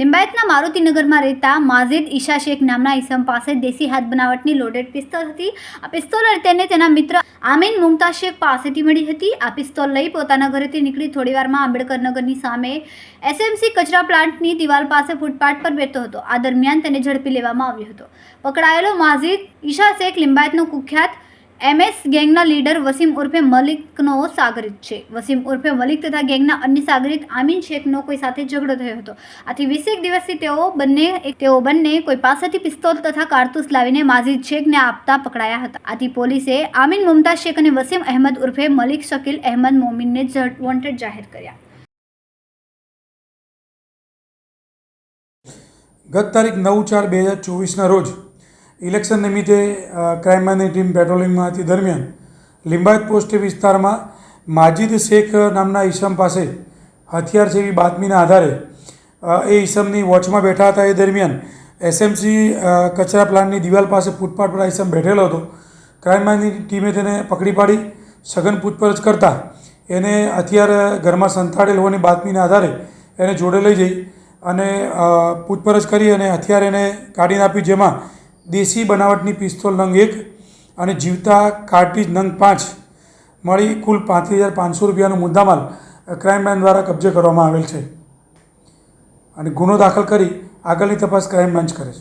લિંબાયતના મારુતિનગરમાં રહેતા માઝિદ ઈશા શેખ નામના ઈસમ પાસે દેશી હાથ બનાવટની લોડેડ પિસ્તોલ હતી. આ પિસ્તોલ તેને તેના મિત્ર આમીન મુમતાઝ શેખ પાસેથી મળી હતી. આ પિસ્તોલ લઈ પોતાના ઘરેથી નીકળી થોડીવારમાં આંબેડકરનગરની સામે એસએમસી કચરા પ્લાન્ટની દિવાલ પાસે ફૂટપાથ પર બેઠો હતો. આ દરમિયાન તેને ઝડપી લેવામાં આવ્યો હતો. પકડાયેલો માઝિદ ઈશા શેખ લિંબાયતનો કુખ્યાત એમએસ ગેંગના લીડર વસીમ ઉર્ફે મલિકનો સાગરિત છે. વસીમ ઉર્ફે મલિક તથા ગેંગના અન્ય સાગરિત આમીન શેખનો કોઈ સાથે ઝઘડો થયો હતો. આથી વીસેક દિવસથી તેઓ બંને તેઓ બંને કોઈ પાસેથી પિસ્તોલ તથા કારતૂસ લાવીને માઝિદ શેખને આપતા પકડાયા હતા. આથી પોલીસે આમીન મુમતાઝ શેખ અને વસીમ અહેમદ ઉર્ફે મલિક શકીલ અહેમદ મોમીનને વોન્ટેડ જાહેર કર્યા. ગત તારીખ નવ ચાર બે હજાર ચોવીસના રોજ ઇલેક્શન નિમિત્તે ક્રાઇમબ્રાન્ચની ટીમ પેટ્રોલિંગમાં હતી દરમિયાન લિંબાયત પોસ્ટ વિસ્તારમાં માજીદ શેખ નામના ઈસમ પાસે હથિયાર જેવી બાતમીના આધારે એ ઈસમની વોચમાં બેઠા હતા. એ દરમિયાન એસએમસી કચરા પ્લાન્ટની દિવાલ પાસે ફૂટપાથ પર આ ઈસમ બેઠેલો હતો. ક્રાઇમબ્રાન્ચની ટીમે તેને પકડી પાડી, સઘન પૂછપરછ કરતા એને હથિયાર ઘરમાં સંતાડેલ હોવાની બાતમીના આધારે એને જોડે લઈ જઈ અને પૂછપરછ કરી અને હથિયાર એને કાઢીને આપ્યું જેમાં દેશી બનાવટની પિસ્તોલ નંગ એક અને જીવતા કાર્ટીજ નંગ પાંચ મળી કુલ પાંત્રીસ હજાર પાંચસો રૂપિયાનો મુદ્દામાલ ક્રાઇમ બ્રાન્ચ દ્વારા કબજે કરવામાં આવેલ છે. અને ગુનો દાખલ કરી આગળની તપાસ ક્રાઇમ બ્રાન્ચ કરે છે.